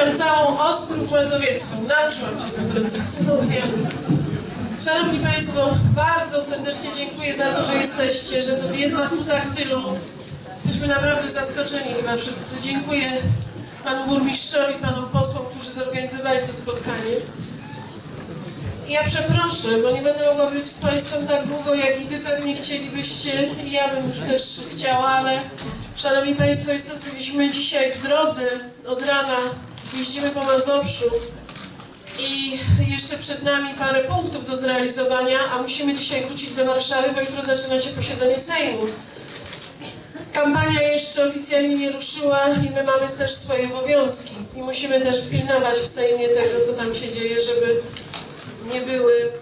Witam całą Ostrów Mazowiecką. Nauczyłam się. Odmiany. Szanowni Państwo, bardzo serdecznie dziękuję za to, że jesteście, że jest Was tu tak tylu. Jesteśmy naprawdę zaskoczeni chyba wszyscy. Dziękuję Panu Burmistrzowi, Panom posłom, którzy zorganizowali to spotkanie. Ja przeproszę, bo nie będę mogła być z Państwem tak długo, jak i Wy pewnie chcielibyście. Ja bym też chciała, ale Szanowni Państwo, jesteśmy dzisiaj w drodze od rana, jeździmy po Mazowszu i jeszcze przed nami parę punktów do zrealizowania, a musimy dzisiaj wrócić do Warszawy, bo jutro zaczyna się posiedzenie Sejmu. Kampania jeszcze oficjalnie nie ruszyła i my mamy też swoje obowiązki i musimy też pilnować w Sejmie tego, co tam się dzieje, żeby nie były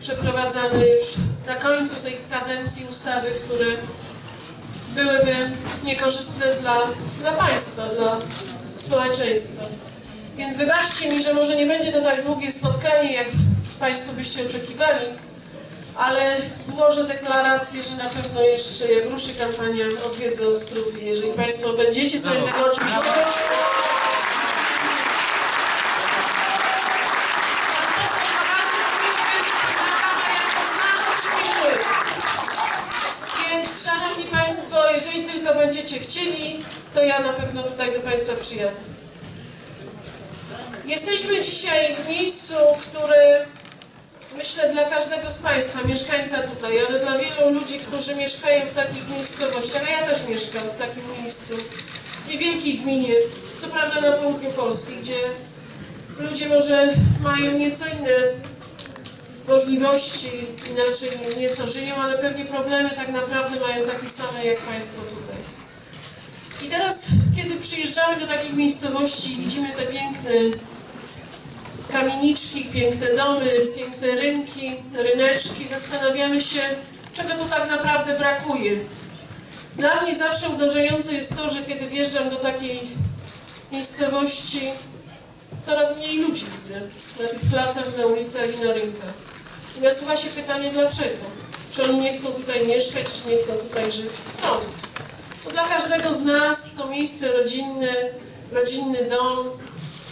przeprowadzane już na końcu tej kadencji ustawy, które byłyby niekorzystne dla, dla państwa, dla społeczeństwa. Więc wybaczcie mi, że może nie będzie to tak długie spotkanie, jak Państwo byście oczekiwali, ale złożę deklarację, że na pewno jeszcze jak ruszy kampania odwiedzę Ostrów i jeżeli Państwo będziecie sobie tego oczywiście na pewno tutaj do Państwa przyjadę. Jesteśmy dzisiaj w miejscu, które myślę dla każdego z Państwa, mieszkańca tutaj, ale dla wielu ludzi, którzy mieszkają w takich miejscowościach, a ja też mieszkam w takim miejscu, w niewielkiej gminie, co prawda na południu Polski, gdzie ludzie może mają nieco inne możliwości, inaczej nieco żyją, ale pewnie problemy tak naprawdę mają takie same jak Państwo tutaj. I teraz, kiedy przyjeżdżamy do takich miejscowości i widzimy te piękne kamieniczki, piękne domy, piękne rynki, ryneczki, zastanawiamy się, czego tu tak naprawdę brakuje. Dla mnie zawsze uderzające jest to, że kiedy wjeżdżam do takiej miejscowości, coraz mniej ludzi widzę na tych placach, na ulicach i na rynkach. I nasuwa się pytanie, dlaczego? Czy oni nie chcą tutaj mieszkać, czy nie chcą tutaj żyć? Chcą. Dla każdego z nas to miejsce rodzinne, rodzinny dom,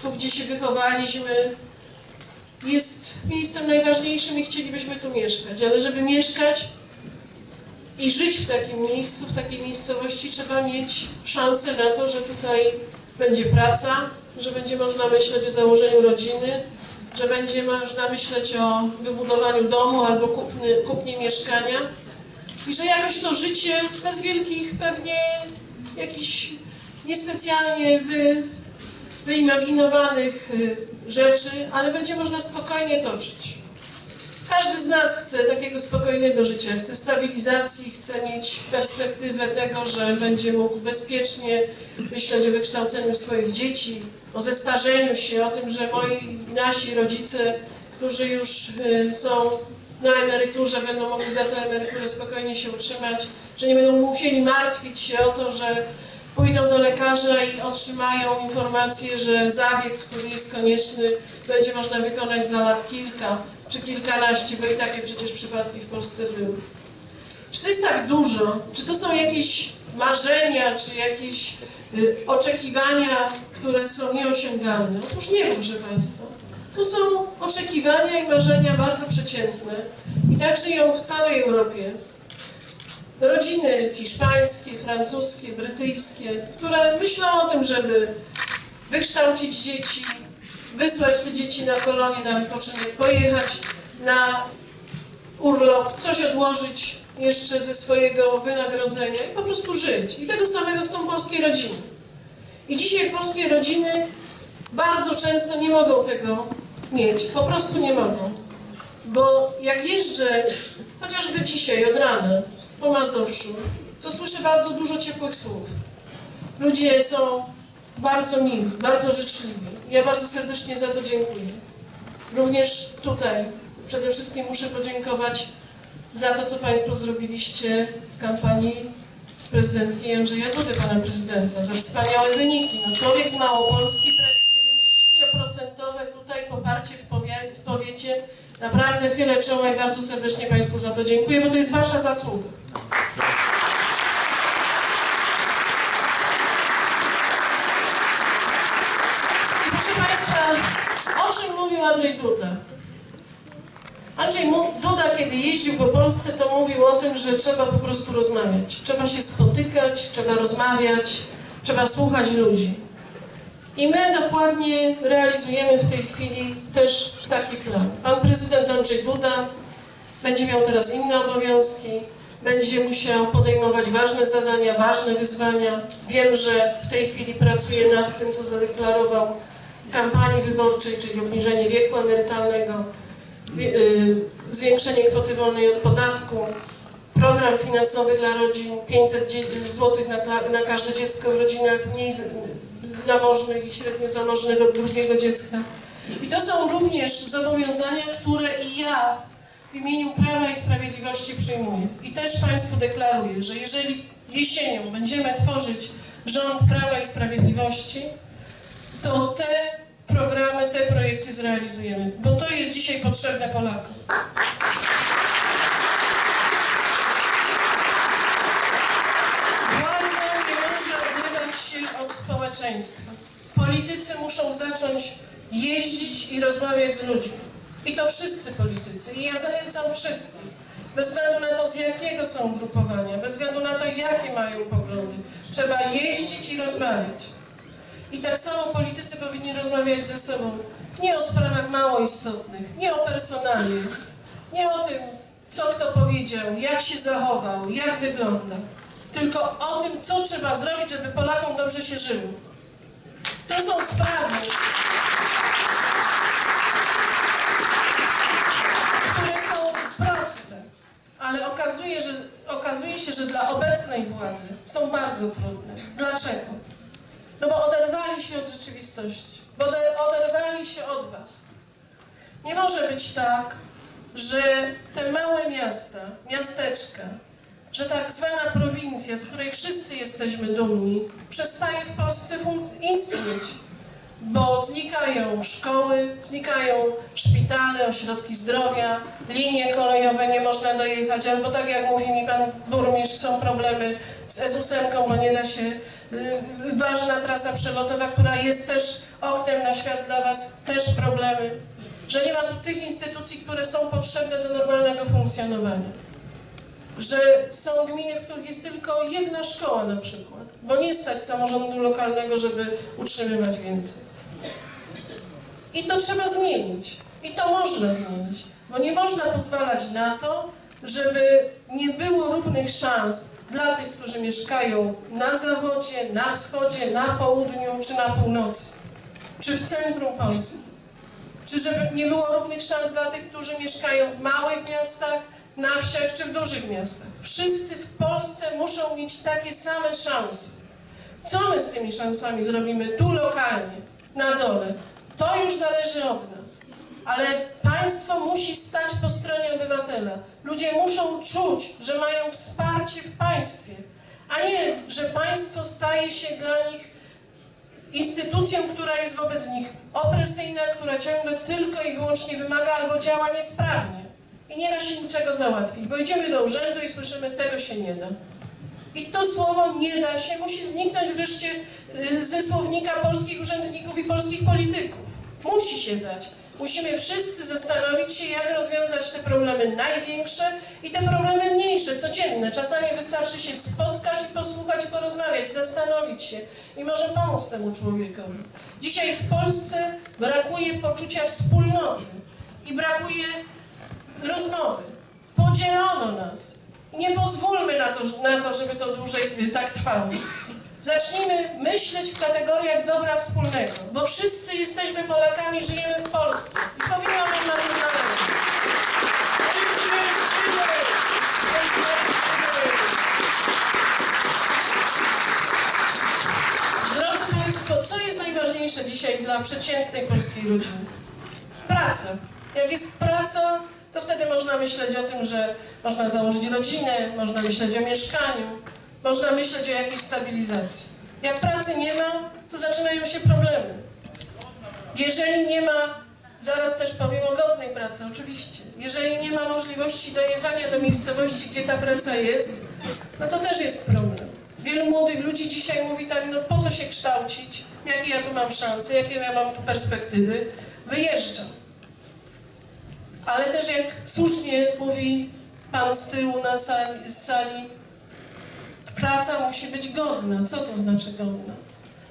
tu gdzie się wychowaliśmy, jest miejscem najważniejszym i chcielibyśmy tu mieszkać. Ale żeby mieszkać i żyć w takim miejscu, w takiej miejscowości, trzeba mieć szansę na to, że tutaj będzie praca, że będzie można myśleć o założeniu rodziny, że będzie można myśleć o wybudowaniu domu albo kupny, kupnie mieszkania i że jakoś to życie bez wielkich pewnie jakichś niespecjalnie wy, wyimaginowanych y, rzeczy, ale będzie można spokojnie toczyć. Każdy z nas chce takiego spokojnego życia, chce stabilizacji, chce mieć perspektywę tego, że będzie mógł bezpiecznie myśleć o wykształceniu swoich dzieci, o zestarzeniu się, o tym, że moi, nasi rodzice, którzy już y, są na emeryturze, będą mogli za tę emeryturę spokojnie się utrzymać, że nie będą musieli martwić się o to, że pójdą do lekarza i otrzymają informację, że zabieg, który jest konieczny, będzie można wykonać za lat kilka czy kilkanaście, bo i takie przecież przypadki w Polsce były. Czy to jest tak dużo? Czy to są jakieś marzenia, czy jakieś y, oczekiwania, które są nieosiągalne? Otóż nie, proszę Państwa. To są oczekiwania i marzenia bardzo przeciętne i tak żyją w całej Europie. Rodziny hiszpańskie, francuskie, brytyjskie, które myślą o tym, żeby wykształcić dzieci, wysłać te dzieci na kolonie, na wypoczynek, pojechać na urlop, coś odłożyć jeszcze ze swojego wynagrodzenia i po prostu żyć. I tego samego chcą polskie rodziny. I dzisiaj polskie rodziny bardzo często nie mogą tego mieć, po prostu nie mogą. Bo jak jeżdżę, chociażby dzisiaj od rana po Mazowszu, to słyszę bardzo dużo ciepłych słów. Ludzie są bardzo mili, bardzo życzliwi. Ja bardzo serdecznie za to dziękuję. Również tutaj przede wszystkim muszę podziękować za to, co Państwo zrobiliście w kampanii prezydenckiej Andrzeja Dudy, Pana Prezydenta, za wspaniałe wyniki. No, człowiek z Małopolski, prawie 90% tutaj poparcie w, powie, w powiecie. Naprawdę chylę czoła i bardzo serdecznie Państwu za to dziękuję, bo to jest Wasza zasługa. Proszę czym mówił Andrzej Duda? Andrzej Duda, kiedy jeździł po Polsce, to mówił o tym, że trzeba po prostu rozmawiać. Trzeba się spotykać, trzeba rozmawiać, trzeba słuchać ludzi. I my dokładnie realizujemy w tej chwili też taki plan. Pan prezydent Andrzej Duda będzie miał teraz inne obowiązki, będzie musiał podejmować ważne zadania, ważne wyzwania. Wiem, że w tej chwili pracuje nad tym, co zadeklarował w kampanii wyborczej, czyli obniżenie wieku emerytalnego, y, zwiększenie kwoty wolnej od podatku, program finansowy dla rodzin 500 zł na, na każde dziecko w rodzinach mniej zamożnych i średnio zamożnych od drugiego dziecka. I to są również zobowiązania, które i ja w imieniu Prawa i Sprawiedliwości przyjmuję. I też Państwu deklaruję, że jeżeli jesienią będziemy tworzyć rząd Prawa i Sprawiedliwości, to te programy, te projekty zrealizujemy, bo to jest dzisiaj potrzebne Polakom. Społeczeństwa. Politycy muszą zacząć jeździć i rozmawiać z ludźmi. I to wszyscy politycy. I ja zachęcam wszystkich, bez względu na to, z jakiego są grupowania, bez względu na to, jakie mają poglądy. Trzeba jeździć i rozmawiać. I tak samo politycy powinni rozmawiać ze sobą. Nie o sprawach mało istotnych, nie o personalie, nie o tym, co kto powiedział, jak się zachował, jak wygląda, tylko o tym, co trzeba zrobić, żeby Polakom dobrze się żyło. To są sprawy, które są proste, ale okazuje, że, okazuje się, że dla obecnej władzy są bardzo trudne. Dlaczego? No bo oderwali się od rzeczywistości, bo ode- oderwali się od was. Nie może być tak, że te małe miasta, miasteczka, że tak zwana prowincja, z której wszyscy jesteśmy dumni, przestaje w Polsce istnieć, bo znikają szkoły, znikają szpitale, ośrodki zdrowia, linie kolejowe nie można dojechać, albo tak jak mówi mi pan burmistrz, są problemy z EZ-ósemką, bo nie da się, y, ważna trasa przelotowa, która jest też oknem na świat dla was, też problemy, że nie ma tu tych instytucji, które są potrzebne do normalnego funkcjonowania że są gminy, w których jest tylko jedna szkoła na przykład, bo nie stać samorządu lokalnego, żeby utrzymywać więcej. I to trzeba zmienić. I to można zmienić, bo nie można pozwalać na to, żeby nie było równych szans dla tych, którzy mieszkają na zachodzie, na wschodzie, na południu czy na północy, czy w centrum Polski. Czy żeby nie było równych szans dla tych, którzy mieszkają w małych miastach, na wsiach czy w dużych miastach. Wszyscy w Polsce muszą mieć takie same szanse. Co my z tymi szansami zrobimy tu lokalnie, na dole? To już zależy od nas. Ale państwo musi stać po stronie obywatela. Ludzie muszą czuć, że mają wsparcie w państwie, a nie, że państwo staje się dla nich instytucją, która jest wobec nich opresyjna, która ciągle tylko i wyłącznie wymaga albo działa niesprawnie. I nie da się niczego załatwić, bo idziemy do urzędu i słyszymy, tego się nie da. I to słowo nie da się musi zniknąć wreszcie y, ze słownika polskich urzędników i polskich polityków. Musi się dać. Musimy wszyscy zastanowić się, jak rozwiązać te problemy największe i te problemy mniejsze, codzienne. Czasami wystarczy się spotkać, posłuchać, porozmawiać, zastanowić się i może pomóc temu człowiekowi. Dzisiaj w Polsce brakuje poczucia wspólnoty i brakuje rozmowy. Podzielono nas. Nie pozwólmy na to, na to, żeby to dłużej y, tak trwało. Zacznijmy myśleć w kategoriach dobra wspólnego, bo wszyscy jesteśmy Polakami, żyjemy w Polsce i powinno nam na tym zależeć. Drodzy Państwo, co jest najważniejsze dzisiaj dla przeciętnej polskiej rodziny? Praca. Jak jest praca, to wtedy można myśleć o tym, że można założyć rodzinę, można myśleć o mieszkaniu, można myśleć o jakiejś stabilizacji. Jak pracy nie ma, to zaczynają się problemy. Jeżeli nie ma, zaraz też powiem o godnej pracy, oczywiście. Jeżeli nie ma możliwości dojechania do miejscowości, gdzie ta praca jest, no to też jest problem. Wielu młodych ludzi dzisiaj mówi tak, no po co się kształcić, jakie ja tu mam szanse, jakie ja mam tu perspektywy. wyjeżdża. Ale też jak słusznie mówi pan z tyłu na sali, z sali, praca musi być godna. Co to znaczy godna?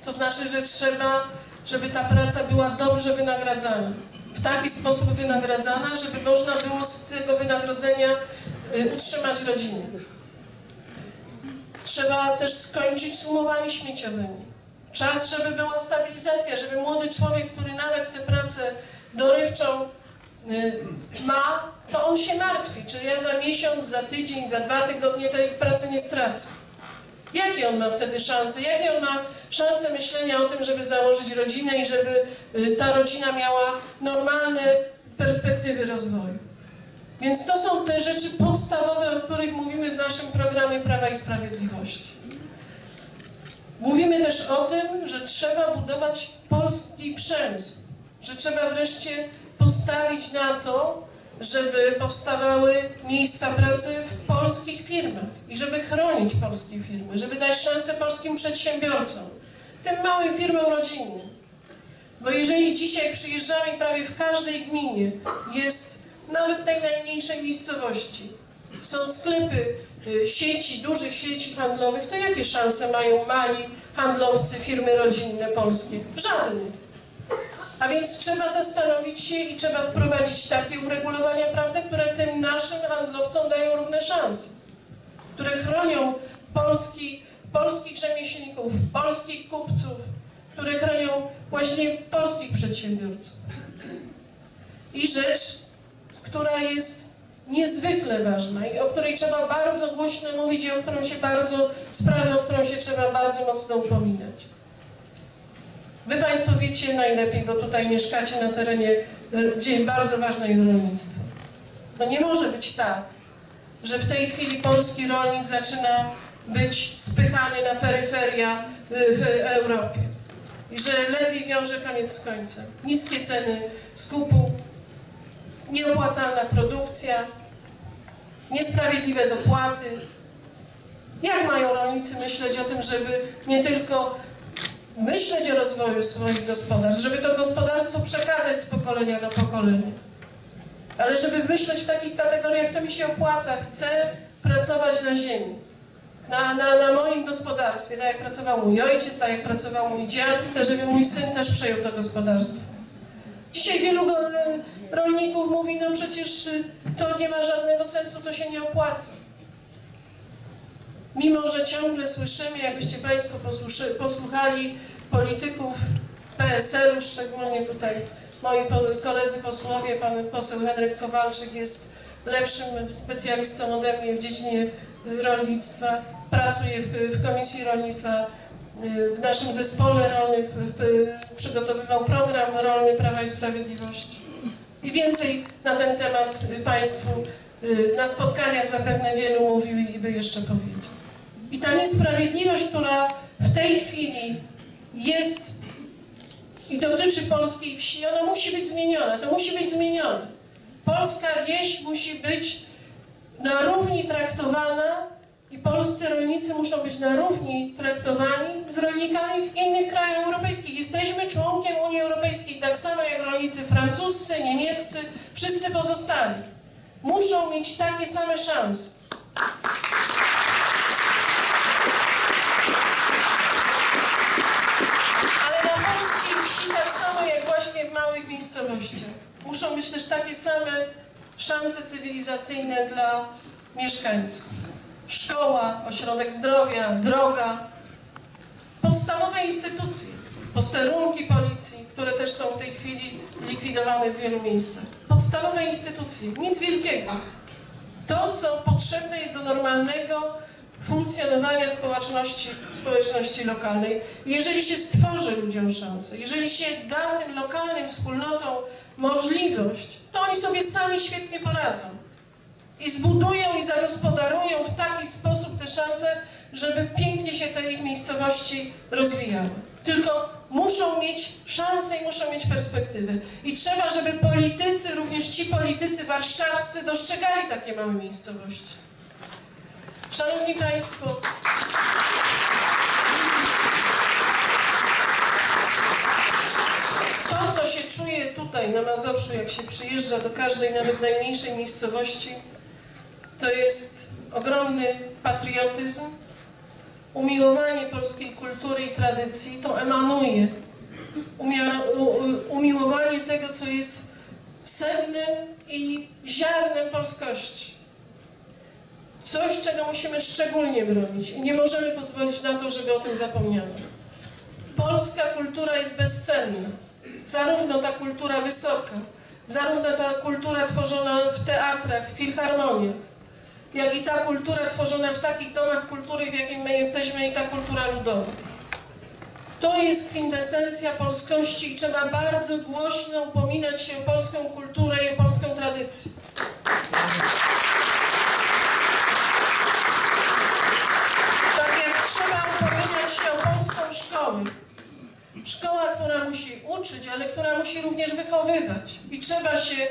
To znaczy, że trzeba, żeby ta praca była dobrze wynagradzana. W taki sposób wynagradzana, żeby można było z tego wynagrodzenia y, utrzymać rodzinę. Trzeba też skończyć z umowami śmieciowymi. Czas, żeby była stabilizacja, żeby młody człowiek, który nawet tę pracę dorywczą ma, to on się martwi, czy ja za miesiąc, za tydzień, za dwa tygodnie tej pracy nie stracę. Jakie on ma wtedy szanse? Jakie on ma szanse myślenia o tym, żeby założyć rodzinę i żeby y, ta rodzina miała normalne perspektywy rozwoju? Więc to są te rzeczy podstawowe, o których mówimy w naszym programie Prawa i Sprawiedliwości. Mówimy też o tym, że trzeba budować polski przemysł, że trzeba wreszcie postawić na to, żeby powstawały miejsca pracy w polskich firmach i żeby chronić polskie firmy, żeby dać szansę polskim przedsiębiorcom, tym małym firmom rodzinnym. Bo jeżeli dzisiaj przyjeżdżamy prawie w każdej gminie jest nawet tej najmniejszej miejscowości, są sklepy y, sieci, dużych sieci handlowych, to jakie szanse mają mali handlowcy, firmy rodzinne polskie? Żadnych. Więc trzeba zastanowić się i trzeba wprowadzić takie uregulowania prawne, które tym naszym handlowcom dają równe szanse, które chronią polski, polskich rzemieślników, polskich kupców, które chronią właśnie polskich przedsiębiorców. I rzecz, która jest niezwykle ważna i o której trzeba bardzo głośno mówić i o którą się bardzo, sprawę, o którą się trzeba bardzo mocno upominać. Wy Państwo wiecie najlepiej, bo tutaj mieszkacie na terenie, gdzie bardzo ważne jest rolnictwo. No nie może być tak, że w tej chwili polski rolnik zaczyna być spychany na peryferia w Europie. I że lepiej wiąże koniec z końcem. Niskie ceny skupu, nieopłacalna produkcja, niesprawiedliwe dopłaty. Jak mają rolnicy myśleć o tym, żeby nie tylko myśleć o rozwoju swoich gospodarstw, żeby to gospodarstwo przekazać z pokolenia do pokolenia. Ale żeby myśleć w takich kategoriach, to mi się opłaca. Chcę pracować na ziemi, na, na, na moim gospodarstwie, tak jak pracował mój ojciec, tak jak pracował mój dziad. Chcę, żeby mój syn też przejął to gospodarstwo. Dzisiaj wielu rolników mówi, no przecież y, to nie ma żadnego sensu, to się nie opłaca. Mimo, że ciągle słyszymy, jakbyście Państwo posłuchali polityków PSL-u, szczególnie tutaj moi koledzy posłowie, pan poseł Henryk Kowalczyk jest lepszym specjalistą ode mnie w dziedzinie rolnictwa, pracuje w, Komisji Rolnictwa, y, w naszym zespole rolnym, przygotowywał program rolny Prawa i Sprawiedliwości. I więcej na ten temat Państwu y, na spotkaniach zapewne wielu mówił i by jeszcze powiedział. I ta niesprawiedliwość, która w tej chwili jest i dotyczy polskiej wsi, ona musi być zmieniona. To musi być zmienione. Polska wieś musi być na równi traktowana i polscy rolnicy muszą być na równi traktowani z rolnikami w innych krajach europejskich. Jesteśmy członkiem Unii Europejskiej, tak samo jak rolnicy francuscy, niemieccy, wszyscy pozostali. Muszą mieć takie same szanse. Miejscowościach. Muszą być też takie same szanse cywilizacyjne dla mieszkańców. Szkoła, ośrodek zdrowia, droga, podstawowe instytucje, posterunki policji, które też są w tej chwili likwidowane w wielu miejscach. Podstawowe instytucje, nic wielkiego. To, co potrzebne jest do normalnego funkcjonowania społeczności, społeczności lokalnej. Jeżeli się stworzy ludziom szansę, jeżeli się da tym lokalnym wspólnotom możliwość, to oni sobie sami świetnie poradzą. I zbudują i zagospodarują w taki sposób te szanse, żeby pięknie się te ich miejscowości rozwijały. Tylko muszą mieć szansę i muszą mieć perspektywę. I trzeba, żeby politycy, również ci politycy warszawscy dostrzegali takie małe miejscowości. Szanowni Państwo, to, co się czuje tutaj na Mazowszu, jak się przyjeżdża do każdej, nawet najmniejszej miejscowości, to jest ogromny patriotyzm, umiłowanie polskiej kultury i tradycji, to emanuje. Umiłowanie tego, co jest sednem i ziarnem polskości. Coś, czego musimy szczególnie bronić i nie możemy pozwolić na to, żeby o tym zapomniano. Polska kultura jest bezcenna. Zarówno ta kultura wysoka, zarówno ta kultura tworzona w teatrach, w filharmoniach, jak i ta kultura tworzona w takich domach kultury, w jakim my jesteśmy, i ta kultura ludowa. To jest kwintesencja polskości i trzeba bardzo głośno upominać się o polską kulturę i o polską tradycję. Musi uczyć, ale która musi również wychowywać. I trzeba się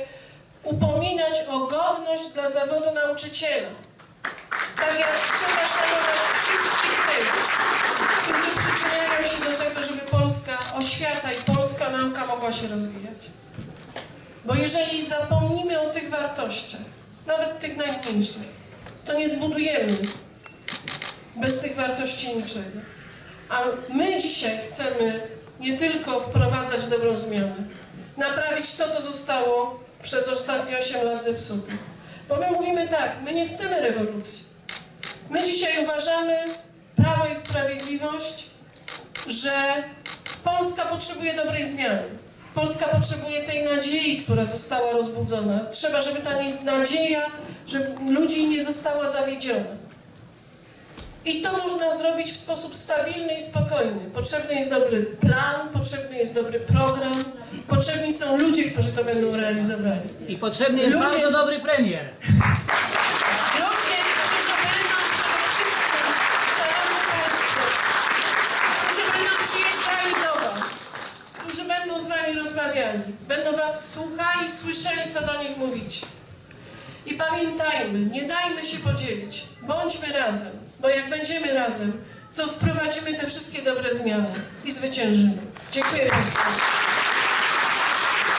upominać o godność dla zawodu nauczyciela. Tak jak trzeba szanować wszystkich tych, którzy przyczyniają się do tego, żeby polska oświata i polska nauka mogła się rozwijać. Bo jeżeli zapomnimy o tych wartościach, nawet tych najmniejszych, to nie zbudujemy bez tych wartości niczego. A my dzisiaj chcemy nie tylko wprowadzać dobrą zmianę, naprawić to, co zostało przez ostatnie 8 lat zepsute. Bo my mówimy tak, my nie chcemy rewolucji. My dzisiaj uważamy, Prawo i Sprawiedliwość, że Polska potrzebuje dobrej zmiany. Polska potrzebuje tej nadziei, która została rozbudzona. Trzeba, żeby ta nadzieja, żeby ludzi nie została zawiedziona. I to można zrobić w sposób stabilny i spokojny. Potrzebny jest dobry plan, potrzebny jest dobry program, potrzebni są ludzie, którzy to będą realizowali. I potrzebny jest Ludzie- bardzo dobry premier. Ludzie, którzy będą przede wszystkim, Szanowni Państwo, którzy będą przyjeżdżali do Was, którzy będą z Wami rozmawiali, będą Was słuchali, słyszeli, co do nich mówicie. I pamiętajmy, nie dajmy się podzielić, bądźmy razem, bo jak będziemy razem, to wprowadzimy te wszystkie dobre zmiany i zwyciężymy. Dziękuję Państwu.